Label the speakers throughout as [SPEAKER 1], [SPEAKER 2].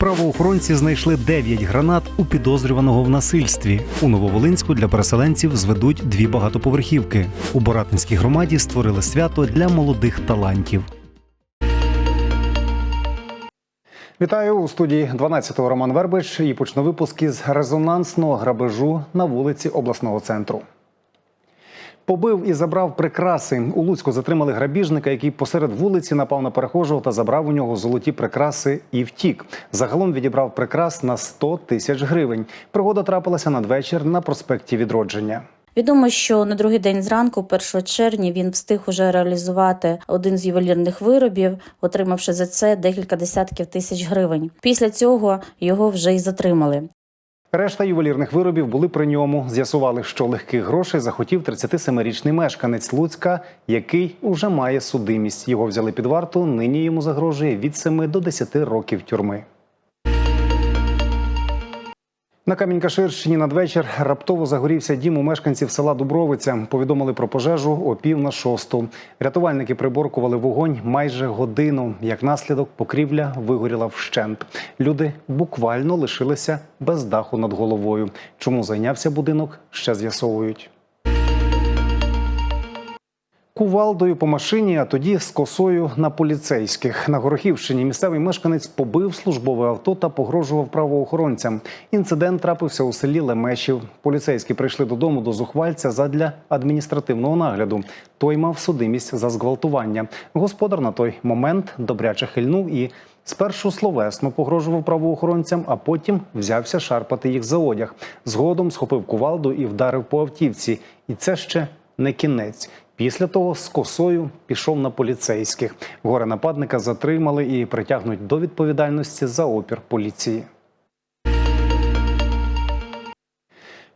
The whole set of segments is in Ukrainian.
[SPEAKER 1] Правоохоронці знайшли 9 гранат у підозрюваного в насильстві. У Нововолинську для переселенців зведуть дві багатоповерхівки. У Боратинській громаді створили свято для молодих талантів. Вітаю у студії 12-го Роман Вербич і почну випуск із резонансного грабежу на вулиці обласного центру. Побив і забрав прикраси. У Луцьку затримали грабіжника, який посеред вулиці напав на перехожого та забрав у нього золоті прикраси і втік. Загалом відібрав прикрас на 100 тисяч гривень. Пригода трапилася надвечір на проспекті Відродження.
[SPEAKER 2] Відомо, що на другий день зранку, 1 червня, він встиг уже реалізувати один з ювелірних виробів, отримавши за це декілька десятків тисяч гривень. Після цього його вже й затримали.
[SPEAKER 1] Решта ювелірних виробів були при ньому. З'ясували, що легких грошей захотів 37-річний мешканець Луцька, який уже має судимість. Його взяли під варту. Нині йому загрожує від 7 до 10 років тюрми. На Камінь-Каширщині надвечір раптово загорівся дім у мешканців села Дубровиця. Повідомили про пожежу о пів на шосту. Рятувальники приборкували вогонь майже годину. Як наслідок, покрівля вигоріла вщент. Люди буквально лишилися без даху над головою. Чому зайнявся будинок, ще з'ясовують. Кувалдою по машині, а тоді з косою на поліцейських. На Горохівщині місцевий мешканець побив службове авто та погрожував правоохоронцям. Інцидент трапився у селі Лемешів. Поліцейські прийшли додому до зухвальця задля адміністративного нагляду. Той мав судимість за зґвалтування. Господар на той момент добряче хильнув і спершу словесно погрожував правоохоронцям, а потім взявся шарпати їх за одяг. Згодом схопив кувалду і вдарив по автівці. І це ще не кінець. Після того з косою пішов на поліцейських. Горе нападника затримали і притягнуть до відповідальності за опір поліції.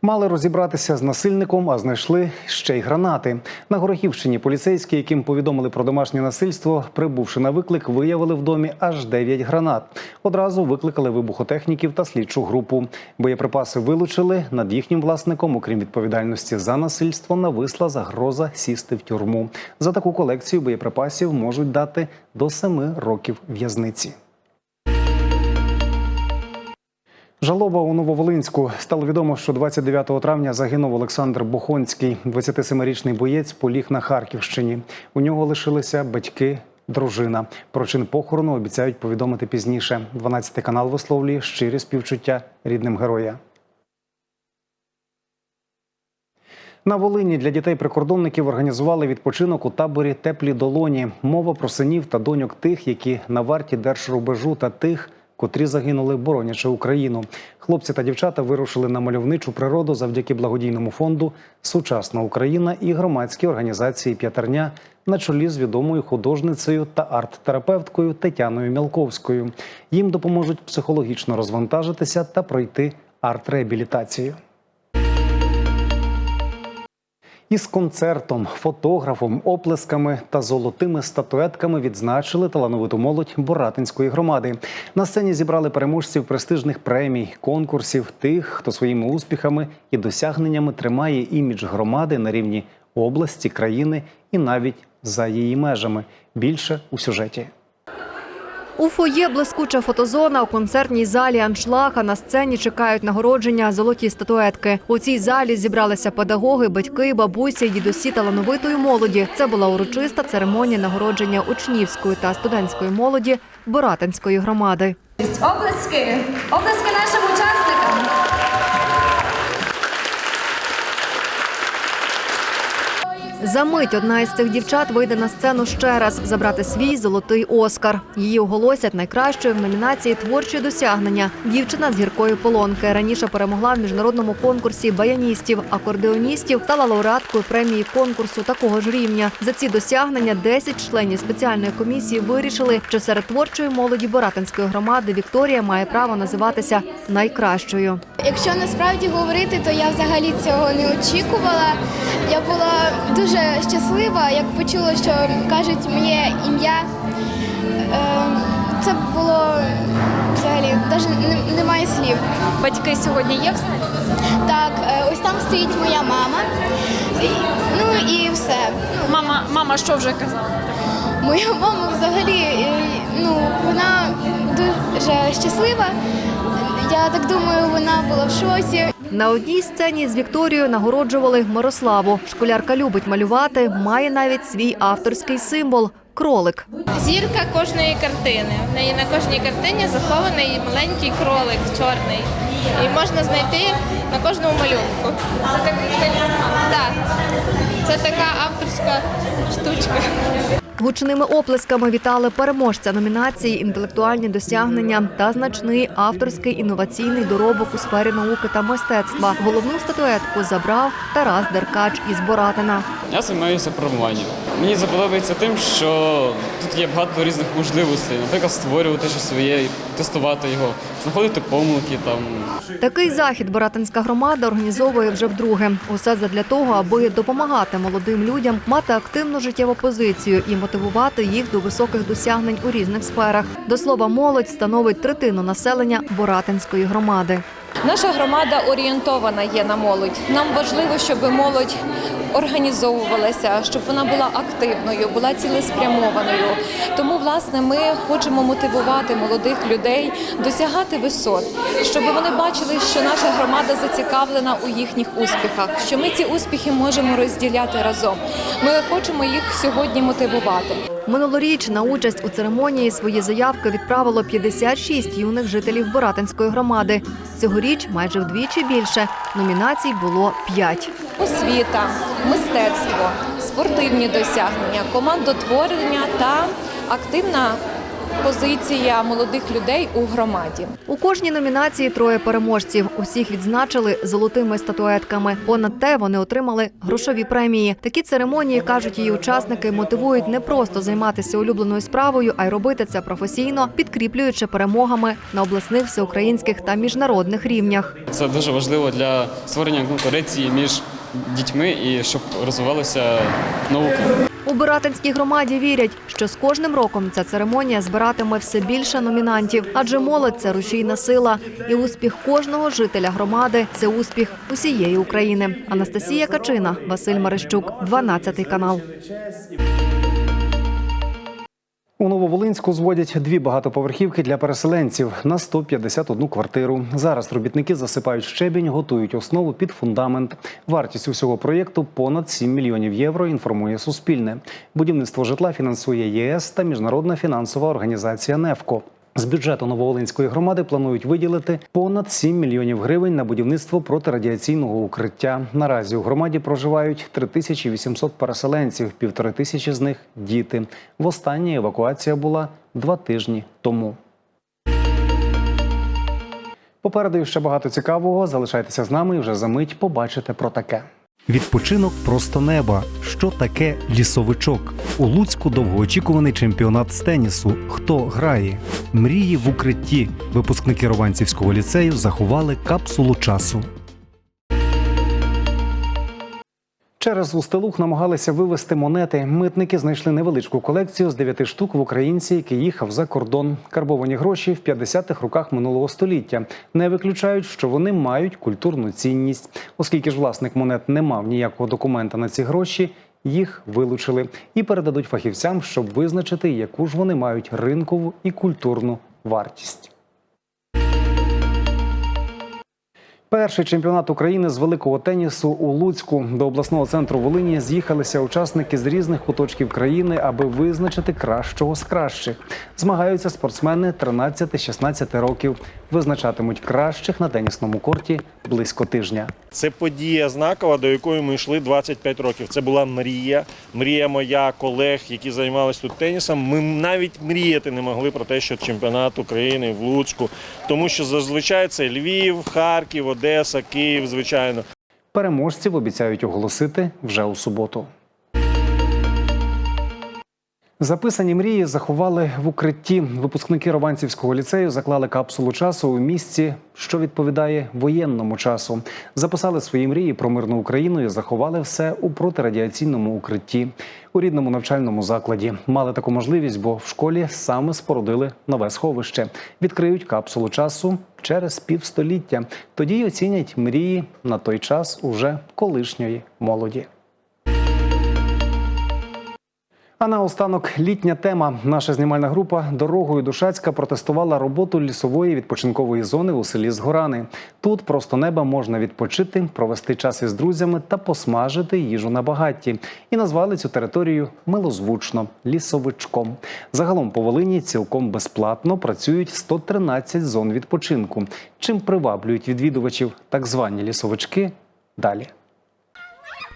[SPEAKER 1] Мали розібратися з насильником, а знайшли ще й гранати. На Горохівщині поліцейські, яким повідомили про домашнє насильство, прибувши на виклик, виявили в домі аж 9 гранат. Одразу викликали вибухотехніків та слідчу групу. Боєприпаси вилучили. Над їхнім власником, окрім відповідальності за насильство, нависла загроза сісти в тюрму. За таку колекцію боєприпасів можуть дати до 7 років в'язниці. Жалоба у Нововолинську стало відомо, що 29 травня загинув Олександр Бохонський, 27-річний боєць, поліг на Харківщині. У нього лишилися батьки, дружина. Про чин похорону обіцяють повідомити пізніше. 12 канал висловлює щирі співчуття рідним героя. На Волині для дітей-прикордонників організували відпочинок у таборі Теплі долоні. Мова про синів та доньок тих, які на варті держрубежу та тих, котрі загинули, боронячи Україну. Хлопці та дівчата вирушили на мальовничу природу завдяки благодійному фонду Сучасна Україна і громадській організації П'ятерня на чолі з відомою художницею та арт-терапевткою Тетяною Мялковською. Їм допоможуть психологічно розвантажитися та пройти арт-реабілітацію. Із концертом, фотографом, оплесками та золотими статуетками відзначили талановиту молодь Боратинської громади. На сцені зібрали переможців престижних премій, конкурсів, тих, хто своїми успіхами і досягненнями тримає імідж громади на рівні області, країни і навіть за її межами. Більше у сюжеті.
[SPEAKER 3] У фоє блискуча фотозона, у концертній залі аншлаг, на сцені чекають нагородження золоті статуетки. У цій залі зібралися педагоги, батьки, бабусі, дідусі талановитої молоді. Це була урочиста церемонія нагородження учнівської та студентської молоді Боратинської громади.
[SPEAKER 4] Облески! Облески нашим учасникам!
[SPEAKER 3] За мить одна із цих дівчат вийде на сцену ще раз забрати свій золотий Оскар. Її оголосять найкращою в номінації Творчі досягнення. Дівчина з гіркої полонки раніше перемогла в міжнародному конкурсі баяністів, акордеоністів, стала лауреаткою премії конкурсу такого ж рівня. За ці досягнення 10 членів спеціальної комісії вирішили, що серед творчої молоді Боратинської громади Вікторія має право називатися найкращою.
[SPEAKER 5] Якщо насправді говорити, то я взагалі цього не очікувала. Я була дуже щаслива, як почула, що кажуть моє ім'я. Е, Це було взагалі навіть немає слів.
[SPEAKER 4] Батьки сьогодні є в залі?
[SPEAKER 5] Так, е, ось там стоїть моя мама. Ну і все.
[SPEAKER 4] Мама, мама що вже казала?
[SPEAKER 5] Моя мама взагалі, е, ну вона дуже щаслива. Я так думаю, вона була в шоці.
[SPEAKER 3] На одній сцені з Вікторією нагороджували Мирославу. Школярка любить малювати, має навіть свій авторський символ кролик.
[SPEAKER 6] Зірка кожної картини. В неї на кожній картині захований маленький кролик чорний. І можна знайти на кожному малюнку. Це так. Це така авторська штучка.
[SPEAKER 3] Гучними оплесками вітали переможця номінації Інтелектуальні досягнення та значний авторський інноваційний доробок у сфері науки та мистецтва. Головну статуетку забрав Тарас Деркач із Боратина.
[SPEAKER 7] Я займаюся програмуванням. Мені це подобається тим, що тут є багато різних можливостей. Наприклад, створювати щось своє, тестувати його, знаходити помилки там.
[SPEAKER 3] Такий захід Боратинська громада організовує вже вдруге. Усе задля того, аби допомагати молодим людям мати активну життєву позицію і мотивувати їх до високих досягнень у різних сферах. До слова, молодь становить третину населення Боратинської громади.
[SPEAKER 8] Наша громада орієнтована є на молодь. Нам важливо, щоб молодь організовувалася, щоб вона була активною, була цілеспрямованою. Тому, власне, ми хочемо мотивувати молодих людей досягати висот, щоб вони бачили, що наша громада зацікавлена у їхніх успіхах, що ми ці успіхи можемо розділяти разом. Ми хочемо їх сьогодні мотивувати.
[SPEAKER 3] Минулоріч на участь у церемонії свої заявки відправило 56 юних жителів Боратинської громади. Цьогоріч майже вдвічі більше. Номінацій було 5.
[SPEAKER 8] Освіта, мистецтво, спортивні досягнення, командотворення та активна позиція молодих людей у громаді.
[SPEAKER 3] У кожній номінації троє переможців. Усіх відзначили золотими статуетками. Понад те вони отримали грошові премії. Такі церемонії кажуть її учасники, мотивують не просто займатися улюбленою справою, а й робити це професійно, підкріплюючи перемогами на обласних, всеукраїнських та міжнародних рівнях.
[SPEAKER 7] Це дуже важливо для створення конкуренції між дітьми і щоб розвивалася наука.
[SPEAKER 3] У Биратинській громаді вірять, що з кожним роком ця церемонія збиратиме все більше номінантів, адже молодь це рушійна сила, і успіх кожного жителя громади це успіх усієї України. Анастасія Качина, Василь Марищук, 12 канал.
[SPEAKER 1] У Нововолинську зводять дві багатоповерхівки для переселенців на 151 квартиру. Зараз робітники засипають щебінь, готують основу під фундамент. Вартість усього проєкту понад 7 мільйонів євро. Інформує Суспільне. Будівництво житла фінансує ЄС та міжнародна фінансова організація НЕФКО. З бюджету Нововолинської громади планують виділити понад 7 мільйонів гривень на будівництво протирадіаційного укриття. Наразі у громаді проживають 3800 переселенців, півтори тисячі з них діти. Востаннє евакуація була два тижні тому. Попереду ще багато цікавого. Залишайтеся з нами і вже за мить побачите про таке. Відпочинок просто неба. Що таке лісовичок? У Луцьку довгоочікуваний чемпіонат з тенісу. Хто грає? Мрії в укритті. Випускники Рованцівського ліцею заховали капсулу часу. Через Устилух намагалися вивезти монети. Митники знайшли невеличку колекцію з дев'яти штук в українці, який їхав за кордон. Карбовані гроші в 50-х роках минулого століття. Не виключають, що вони мають культурну цінність. Оскільки ж власник монет не мав ніякого документа на ці гроші, їх вилучили і передадуть фахівцям, щоб визначити, яку ж вони мають ринкову і культурну вартість. Перший чемпіонат України з великого тенісу у Луцьку до обласного центру Волині з'їхалися учасники з різних куточків країни, аби визначити кращого з кращих. Змагаються спортсмени 13-16 років. Визначатимуть кращих на тенісному корті близько тижня.
[SPEAKER 9] Це подія знакова, до якої ми йшли 25 років. Це була мрія. Мрія моя колег, які займалися тут тенісом. Ми навіть мріяти не могли про те, що чемпіонат України в Луцьку, тому що зазвичай це Львів, Харків, Одеса, Київ, звичайно.
[SPEAKER 1] Переможців обіцяють оголосити вже у суботу. Записані мрії заховали в укритті. Випускники Рованцівського ліцею заклали капсулу часу у місці, що відповідає воєнному часу. Записали свої мрії про мирну Україну і заховали все у протирадіаційному укритті у рідному навчальному закладі. Мали таку можливість, бо в школі саме спорудили нове сховище. Відкриють капсулу часу через півстоліття. Тоді й оцінять мрії на той час уже колишньої молоді. А наостанок літня тема. Наша знімальна група дорогою до Шацька протестувала роботу лісової відпочинкової зони у селі Згорани. Тут просто неба можна відпочити, провести час із друзями та посмажити їжу на багатті. І назвали цю територію милозвучно лісовичком. Загалом по Волині цілком безплатно працюють 113 зон відпочинку. Чим приваблюють відвідувачів так звані лісовички? Далі.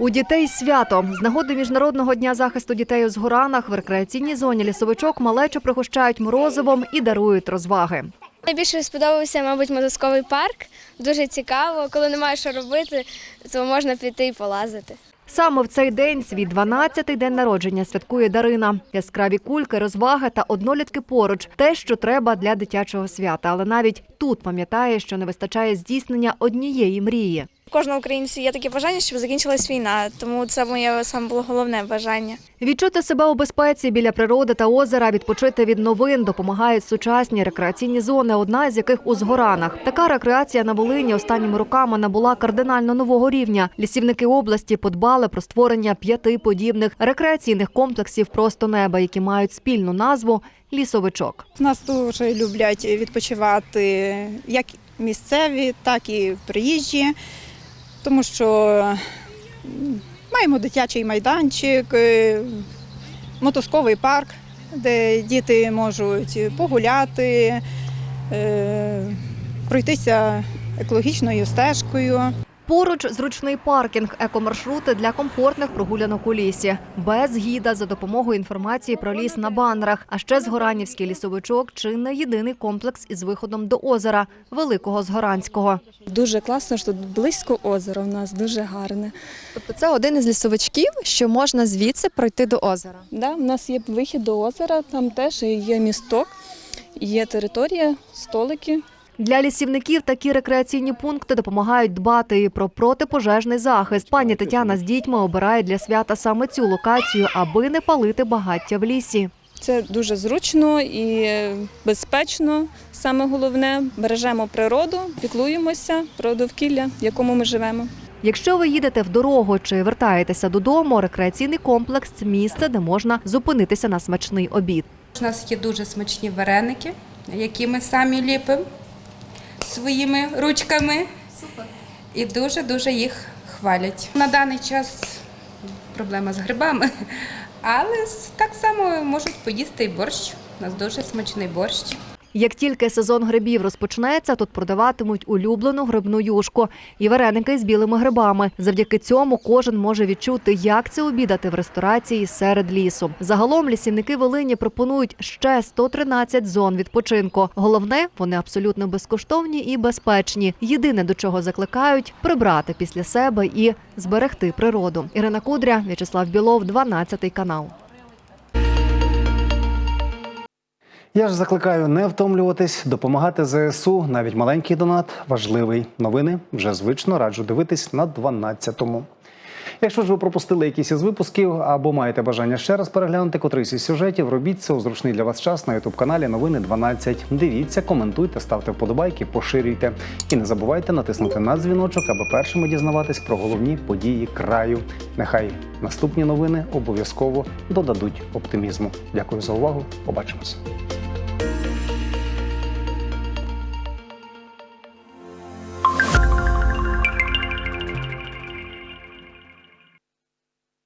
[SPEAKER 3] У дітей свято з нагоди міжнародного дня захисту дітей у згоранах в рекреаційній зоні лісовичок малечу пригощають морозивом і дарують розваги.
[SPEAKER 5] Найбільше сподобався, мабуть, мотузковий парк. Дуже цікаво. Коли немає що робити, то можна піти і полазити.
[SPEAKER 3] Саме в цей день свій 12-й день народження святкує Дарина. Яскраві кульки, розваги та однолітки поруч те, що треба для дитячого свята. Але навіть тут пам'ятає, що не вистачає здійснення однієї мрії.
[SPEAKER 5] У кожного українця є таке бажання, щоб закінчилась війна, тому це моє саме було головне бажання.
[SPEAKER 3] Відчути себе у безпеці біля природи та озера, відпочити від новин допомагають сучасні рекреаційні зони, одна з яких у згоранах. Така рекреація на Волині останніми роками набула кардинально нового рівня. Лісівники області подбали про створення п'яти подібних рекреаційних комплексів просто неба, які мають спільну назву лісовичок.
[SPEAKER 10] Нас дуже люблять відпочивати як місцеві, так і приїжджі, тому що маємо дитячий майданчик, мотосковий парк, де діти можуть погуляти, е, пройтися екологічною стежкою.
[SPEAKER 3] Поруч зручний паркінг, екомаршрути для комфортних прогулянок у лісі, без гіда за допомогою інформації про ліс на банерах. А ще згоранівський лісовичок чи не єдиний комплекс із виходом до озера Великого Згоранського.
[SPEAKER 11] Дуже класно, що тут близько озера у нас дуже гарне.
[SPEAKER 12] Тобто це один із лісовичків, що можна звідси пройти до озера.
[SPEAKER 11] Да, у нас є вихід до озера, там теж є місток, є територія, столики.
[SPEAKER 3] Для лісівників такі рекреаційні пункти допомагають дбати і про протипожежний захист. Пані Тетяна з дітьми обирає для свята саме цю локацію, аби не палити багаття в лісі.
[SPEAKER 11] Це дуже зручно і безпечно. Саме головне, бережемо природу, піклуємося про довкілля, в якому ми живемо.
[SPEAKER 3] Якщо ви їдете в дорогу чи вертаєтеся додому, рекреаційний комплекс це місце, де можна зупинитися на смачний обід.
[SPEAKER 13] У нас є дуже смачні вареники, які ми самі ліпимо своїми ручками. І дуже-дуже їх хвалять. На даний час проблема з грибами, але так само можуть поїсти і борщ. У нас дуже смачний борщ.
[SPEAKER 3] Як тільки сезон грибів розпочнеться, тут продаватимуть улюблену грибну юшку і вареники з білими грибами. Завдяки цьому кожен може відчути, як це обідати в ресторації серед лісу. Загалом лісівники Волині пропонують ще 113 зон відпочинку. Головне, вони абсолютно безкоштовні і безпечні. Єдине до чого закликають прибрати після себе і зберегти природу. Ірина Кудря, В'ячеслав Білов, 12 канал.
[SPEAKER 1] Я ж закликаю не втомлюватись, допомагати ЗСУ. Навіть маленький донат важливий. Новини вже звично раджу дивитись на 12-му. Якщо ж ви пропустили якісь із випусків або маєте бажання ще раз переглянути котрийсь із сюжетів, робіть це у зручний для вас час на ютуб каналі Новини 12. Дивіться, коментуйте, ставте вподобайки, поширюйте. І не забувайте натиснути на дзвіночок, аби першими дізнаватись про головні події краю. Нехай наступні новини обов'язково додадуть оптимізму. Дякую за увагу. Побачимось.